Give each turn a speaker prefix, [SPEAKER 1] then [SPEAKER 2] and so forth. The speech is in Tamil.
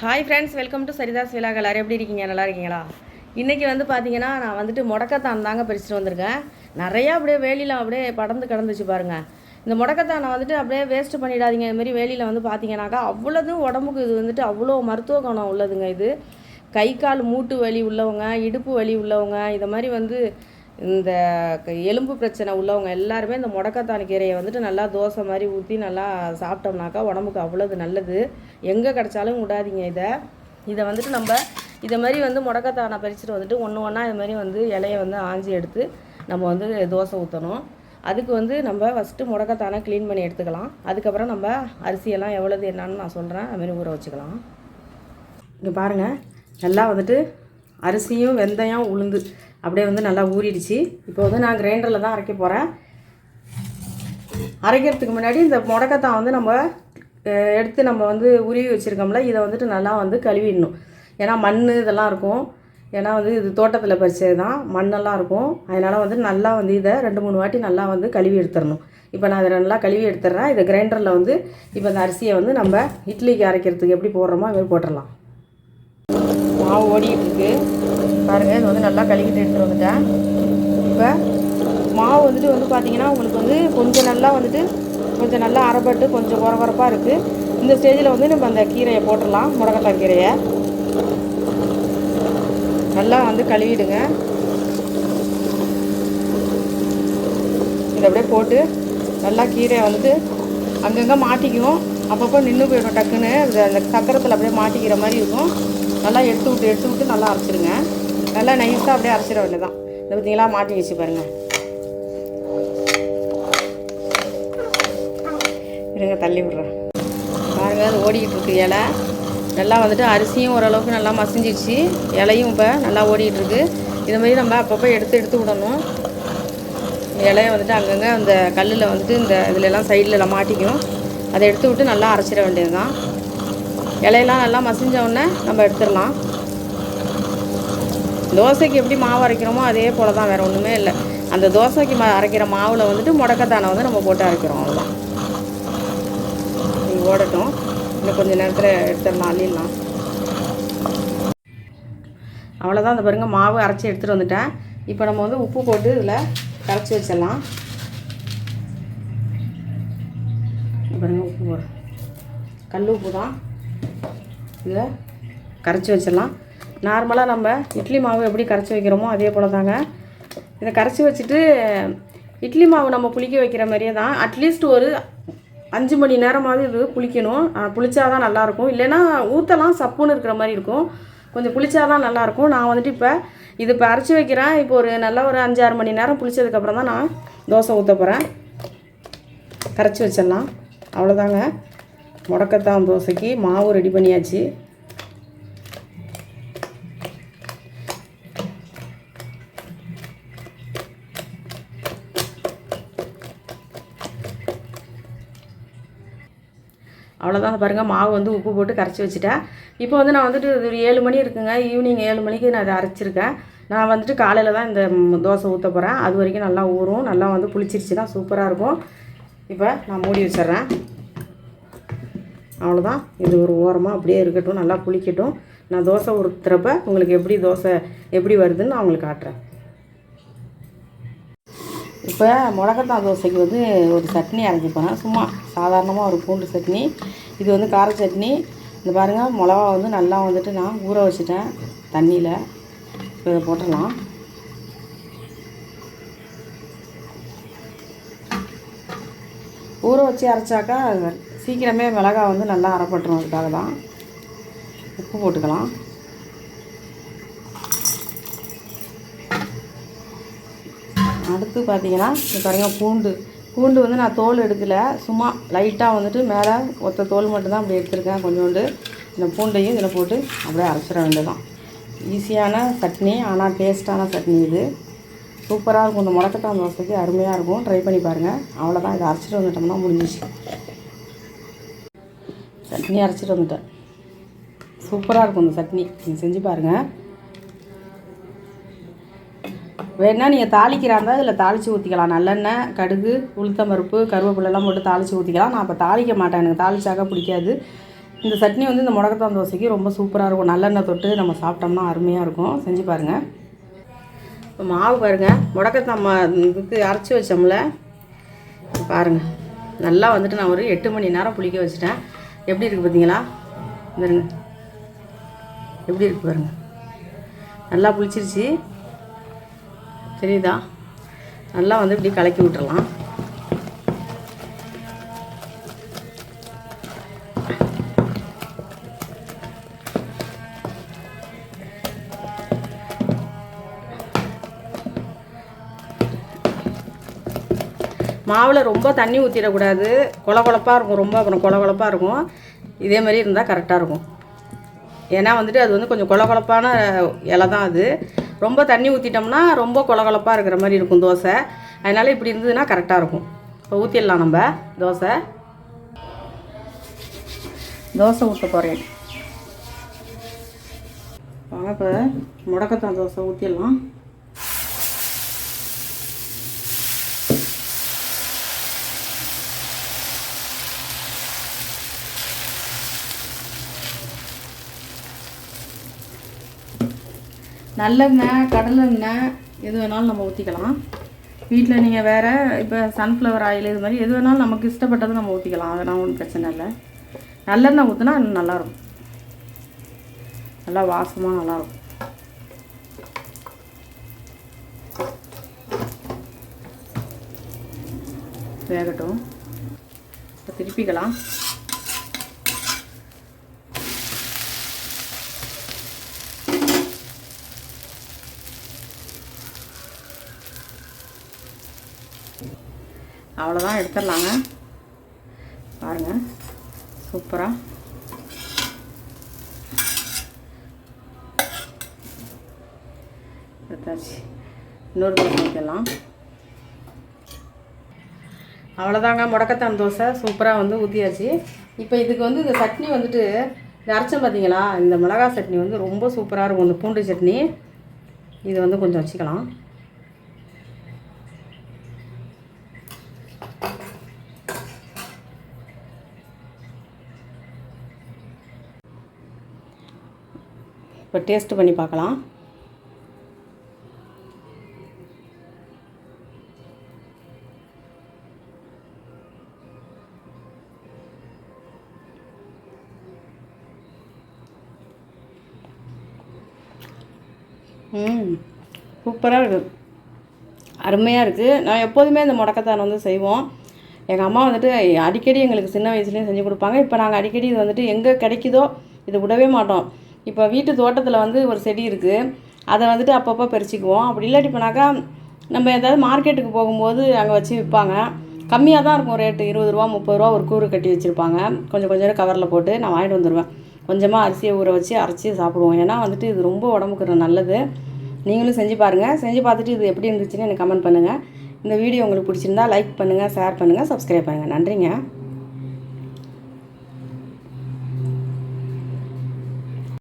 [SPEAKER 1] hi friends welcome to Saritha's விழா கலர் எப்படி இருக்கீங்க நல்லா இருக்கீங்களா இன்றைக்கி வந்து பார்த்தீங்கன்னா நான் வந்துட்டு முடக்கத்தான் தாங்க பறிச்சுட்டு வந்திருக்கேன் நிறையா அப்படியே வேலியில் அப்படியே படர்ந்து கிடந்துச்சு பாருங்கள் இந்த முடக்கத்தானை வந்துட்டு அப்படியே வேஸ்ட் பண்ணிடாதீங்க இதுமாரி வேலியில் வந்து பார்த்தீங்கன்னாக்கா அவ்வளோதும் உடம்புக்கு இது வந்துட்டு அவ்வளோ மருத்துவ குணம் உள்ளதுங்க இது கை கால் மூட்டு வலி உள்ளவங்க இடுப்பு வலி உள்ளவங்க இதை மாதிரி வந்து இந்த எலும்பு பிரச்சனை உள்ளவங்க எல்லாருமே இந்த முடக்கத்தான் கீரையை வந்துட்டு நல்லா தோசை மாதிரி ஊற்றி நல்லா சாப்பிட்டோம்னாக்கா உடம்புக்கு அவ்வளோது நல்லது எங்கே கிடச்சாலும் விடாதீங்க இதை இதை வந்துட்டு நம்ம இதை மாதிரி வந்து முடக்கத்தானை பறிச்சுட்டு வந்துட்டு ஒன்று ஒன்றா இது மாதிரி வந்து இலையை வந்து ஆஞ்சி எடுத்து நம்ம வந்து தோசை ஊற்றணும் அதுக்கு வந்து நம்ம ஃபஸ்ட்டு முடக்கத்தானை க்ளீன் பண்ணி எடுத்துக்கலாம் அதுக்கப்புறம் நம்ம அரிசியெல்லாம் எவ்வளோது என்னான்னு நான் சொல்கிறேன் அதுமாரி ஊற வச்சுக்கலாம் இங்கே பாருங்கள் நல்லா வந்துட்டு அரிசியும் வெந்தயம் உளுந்து அப்படியே வந்து நல்லா ஊறிடுச்சு இப்போ வந்து நான் கிரைண்டரில் தான் அரைக்க போகிறேன் அரைக்கிறதுக்கு முன்னாடி இந்த முடக்கத்தான் வந்து நம்ம எடுத்து நம்ம வந்து உருவி வச்சுருக்கோம்ல இதை வந்துட்டு நல்லா வந்து கழுவிடணும் ஏன்னா மண் இதெல்லாம் இருக்கும் ஏன்னா வந்து இது தோட்டத்தில் பறிச்சது தான் மண்ணெல்லாம் இருக்கும் அதனால் வந்து நல்லா வந்து இதை ரெண்டு மூணு வாட்டி நல்லா வந்து கழுவி எடுத்துடணும் இப்போ நான் அதை நல்லா கழுவி எடுத்துடுறேன் இதை கிரைண்டரில் வந்து இப்போ இந்த அரிசியை வந்து நம்ம இட்லிக்கு அரைக்கிறதுக்கு எப்படி போடுறோமோ அதுமாதிரி போட்டுடலாம் மாவு ஓடிக்கிட்டு இருக்குது பாருங்கள் இது வந்து நல்லா கழுவிட்டு எடுத்துகிட்டு வந்துட்டேன் இப்போ மாவு வந்துட்டு வந்து பார்த்திங்கன்னா உங்களுக்கு வந்து கொஞ்சம் நல்லா வந்துட்டு கொஞ்சம் நல்லா அரைப்பட்டு கொஞ்சம் குறகுறப்பாக இருக்குது இந்த ஸ்டேஜில் வந்து நம்ம அந்த கீரையை போட்டுடலாம் முடக்கத்தான் கீரையை நல்லா வந்து கழுவிடுங்க இதை அப்படியே போட்டு நல்லா கீரையை வந்துட்டு அங்கங்கே மாட்டிக்கும் அப்பப்போ நின்று போயிடும் டக்குன்னு அந்த சக்கரத்தில் அப்படியே மாட்டிக்கிற மாதிரி இருக்கும் நல்லா எடுத்து விட்டு எடுத்து விட்டு நல்லா அரைச்சிடுங்க நல்லா நைஸாக அப்படியே அரைச்சிட தான் இந்த பார்த்தீங்களா மாட்டி வச்சு பாருங்கள் இருங்க தள்ளி விட்றேன் பாருங்கள் அது ஓடிக்கிட்டு இருக்கு இலை நல்லா வந்துட்டு அரிசியும் ஓரளவுக்கு நல்லா மசிஞ்சிடுச்சு இலையும் இப்போ நல்லா ஓடிக்கிட்டுருக்கு இது மாதிரி நம்ம அப்பப்போ எடுத்து எடுத்து விடணும் இலையை வந்துட்டு அங்கங்கே அந்த கல்லில் வந்துட்டு இந்த இதிலெல்லாம் சைடில் மாட்டிக்கும் அதை எடுத்து விட்டு நல்லா அரைச்சிட வேண்டியது தான் இலையெல்லாம் நல்லா மசிஞ்ச உடனே நம்ம எடுத்துடலாம் தோசைக்கு எப்படி மாவு அரைக்கிறோமோ அதே போல் தான் வேறு ஒன்றுமே இல்லை அந்த தோசைக்கு மா அரைக்கிற மாவில் வந்துட்டு முடக்கத்தானை வந்து நம்ம போட்டு அரைக்கிறோம் அவ்வளோதான் நீங்கள் ஓடட்டும் இன்னும் கொஞ்சம் நேரத்தில் எடுத்துடலாம் அள்ளிடலாம் அவ்வளோதான் அந்த பாருங்கள் மாவு அரைச்சி எடுத்துகிட்டு வந்துட்டேன் இப்போ நம்ம வந்து உப்பு போட்டு இதில் கரைச்சி வச்சிடலாம் பாருங்கள் உப்பு போடுறோம் கல் உப்பு தான் இதை கரைச்சி வச்சிடலாம் நார்மலாக நம்ம இட்லி மாவு எப்படி கரைச்சி வைக்கிறோமோ அதே போல் தாங்க இதை கரைச்சி வச்சுட்டு இட்லி மாவு நம்ம புளிக்க வைக்கிற மாதிரியே தான் அட்லீஸ்ட் ஒரு அஞ்சு மணி நேரமாவது இது புளிக்கணும் புளிச்சா தான் நல்லாயிருக்கும் இல்லைன்னா ஊற்றலாம் சப்புன்னு இருக்கிற மாதிரி இருக்கும் கொஞ்சம் புளிச்சா தான் நல்லாயிருக்கும் நான் வந்துட்டு இப்போ இது இப்போ அரைச்சி வைக்கிறேன் இப்போ ஒரு நல்ல ஒரு அஞ்சாறு மணி நேரம் புளிச்சதுக்கப்புறம் தான் நான் தோசை ஊற்ற போகிறேன் கரைச்சி வச்சிடலாம் அவ்வளோதாங்க முடக்கத்தான் தோசைக்கு மாவு ரெடி பண்ணியாச்சு அவ்வளோதான் பாருங்கள் மாவு வந்து உப்பு போட்டு கரைச்சி வச்சுட்டேன் இப்போ வந்து நான் வந்துட்டு ஒரு ஏழு மணி இருக்குங்க ஈவினிங் ஏழு மணிக்கு நான் அதை அரைச்சிருக்கேன் நான் வந்துட்டு காலையில் தான் இந்த தோசை ஊற்ற போகிறேன் அது வரைக்கும் நல்லா ஊறும் நல்லா வந்து புளிச்சிருச்சு தான் சூப்பராக இருக்கும் இப்போ நான் மூடி வச்சிட்றேன் அவ்வளோதான் இது ஒரு ஓரமாக அப்படியே இருக்கட்டும் நல்லா குளிக்கட்டும் நான் தோசை ஊற்றுறப்ப உங்களுக்கு எப்படி தோசை எப்படி வருதுன்னு நான் உங்களுக்கு காட்டுறேன் இப்போ முடக்கத்தான் தோசைக்கு வந்து ஒரு சட்னி அரைச்சிப்பேன் சும்மா சாதாரணமாக ஒரு பூண்டு சட்னி இது வந்து கார சட்னி இந்த பாருங்கள் மிளகா வந்து நல்லா வந்துட்டு நான் ஊற வச்சுட்டேன் தண்ணியில் இப்போ இதை போட்டுடலாம் ஊற வச்சு அரைச்சாக்கா சீக்கிரமே மிளகாய் வந்து நல்லா அரைப்பட்டுரும் அதுக்காக தான் உப்பு போட்டுக்கலாம் அடுத்து பார்த்தீங்கன்னா இப்போ பாருங்கள் பூண்டு பூண்டு வந்து நான் தோல் எடுக்கலை சும்மா லைட்டாக வந்துட்டு மேலே ஒத்த தோல் மட்டும்தான் அப்படி எடுத்துருக்கேன் கொஞ்சோண்டு இந்த பூண்டையும் இதில் போட்டு அப்படியே அரைச்சிட வேண்டியதான் ஈஸியான சட்னி ஆனால் டேஸ்ட்டான சட்னி இது சூப்பராக இருக்கும் இந்த முளக்கட்டான் தோசைக்கு அருமையாக இருக்கும் ட்ரை பண்ணி பாருங்கள் அவ்வளோதான் இதை அரைச்சிட்டு வந்துட்டோம்னா முடிஞ்சிச்சு சட்னி அரைச்சிட்டு வந்துட்டேன் சூப்பராக இருக்கும் இந்த சட்னி நீங்கள் செஞ்சு பாருங்கள் வேணால் நீங்கள் இருந்தால் இதில் தாளித்து ஊற்றிக்கலாம் நல்லெண்ணெய் கடுகு உளுத்தம் பருப்பு கருவேப்பிலெல்லாம் போட்டு தாளித்து ஊற்றிக்கலாம் நான் அப்போ தாளிக்க மாட்டேன் எனக்கு தாளிச்சாக்க பிடிக்காது இந்த சட்னி வந்து இந்த முடக்கத்தான் தோசைக்கு ரொம்ப சூப்பராக இருக்கும் நல்லெண்ணெய் தொட்டு நம்ம சாப்பிட்டோம்னா அருமையாக இருக்கும் செஞ்சு பாருங்கள் இப்போ மாவு பாருங்கள் முடக்கத்தான் இதுக்கு அரைச்சி வச்சோம்ல பாருங்கள் நல்லா வந்துட்டு நான் ஒரு எட்டு மணி நேரம் புளிக்க வச்சுட்டேன் எப்படி இருக்குது பார்த்தீங்களா பாருங்க எப்படி இருக்குது பாருங்க நல்லா புளிச்சிருச்சு தெரியுதா நல்லா வந்து இப்படி கலக்கி விட்டுறலாம் மாவில் ரொம்ப தண்ணி ஊற்றிடக்கூடாது கொல குழப்பாக இருக்கும் ரொம்ப அப்புறம் கொல குழப்பாக இருக்கும் இதே மாதிரி இருந்தால் கரெக்டாக இருக்கும் ஏன்னா வந்துட்டு அது வந்து கொஞ்சம் கொல குழப்பான இலை தான் அது ரொம்ப தண்ணி ஊற்றிட்டோம்னா ரொம்ப கொல குழப்பாக இருக்கிற மாதிரி இருக்கும் தோசை அதனால் இப்படி இருந்ததுன்னா கரெக்டாக இருக்கும் இப்போ ஊற்றிடலாம் நம்ம தோசை தோசை ஊற்ற போகிறேன் இப்போ முடக்கத்தான் தோசை ஊற்றிடலாம் நல்லெண்ணெய் கடலெண்ணெய் எது வேணாலும் நம்ம ஊற்றிக்கலாம் வீட்டில் நீங்கள் வேறு இப்போ சன்ஃப்ளவர் ஆயில் இது மாதிரி எது வேணாலும் நமக்கு இஷ்டப்பட்டது நம்ம ஊற்றிக்கலாம் அதெல்லாம் ஒன்றும் பிரச்சனை இல்லை நல்லெண்ணெய் ஊற்றினா இன்னும் நல்லாயிருக்கும் நல்லா வாசமாக நல்லாயிருக்கும் வேகட்டும் இப்போ திருப்பிக்கலாம் அவ்வளோதான் எடுத்துடலாங்க பாருங்கள் சூப்பராக எடுத்தாச்சு இன்னொரு தோசை வைக்கலாம் அவ்வளோதாங்க முடக்கத்தான் தோசை சூப்பராக வந்து ஊற்றியாச்சு இப்போ இதுக்கு வந்து இந்த சட்னி வந்துட்டு அரைச்சோம் பார்த்தீங்களா இந்த மிளகா சட்னி வந்து ரொம்ப சூப்பராக இருக்கும் இந்த பூண்டு சட்னி இது வந்து கொஞ்சம் வச்சுக்கலாம் இப்போ டேஸ்ட்டு பண்ணி பார்க்கலாம் சூப்பராக இருக்குது அருமையாக இருக்குது நான் எப்போதுமே இந்த முடக்கத்தான் வந்து செய்வோம் எங்கள் அம்மா வந்துட்டு அடிக்கடி எங்களுக்கு சின்ன வயசுலேயும் செஞ்சு கொடுப்பாங்க இப்போ நாங்கள் அடிக்கடி இது வந்துட்டு எங்கே கிடைக்குதோ இதை விடவே மாட்டோம் இப்போ வீட்டு தோட்டத்தில் வந்து ஒரு செடி இருக்குது அதை வந்துட்டு அப்பப்போ பறிச்சிக்குவோம் அப்படி இல்லாட்டி போனாக்கா நம்ம எதாவது மார்க்கெட்டுக்கு போகும்போது அங்கே வச்சு விற்பாங்க கம்மியாக தான் இருக்கும் ரேட்டு இருபது ரூபா முப்பது ரூபா ஒரு கூறு கட்டி வச்சுருப்பாங்க கொஞ்சம் கொஞ்சம் கவரில் போட்டு நான் வாங்கிட்டு வந்துடுவேன் கொஞ்சமாக அரிசியை ஊற வச்சு அரைச்சி சாப்பிடுவோம் ஏன்னா வந்துட்டு இது ரொம்ப உடம்புக்கு நல்லது நீங்களும் செஞ்சு பாருங்கள் செஞ்சு பார்த்துட்டு இது எப்படி இருந்துச்சுன்னு எனக்கு கமெண்ட் பண்ணுங்கள் இந்த வீடியோ உங்களுக்கு பிடிச்சிருந்தா லைக் பண்ணுங்கள் ஷேர் பண்ணுங்கள் சப்ஸ்கிரைப் பண்ணுங்கள் நன்றிங்க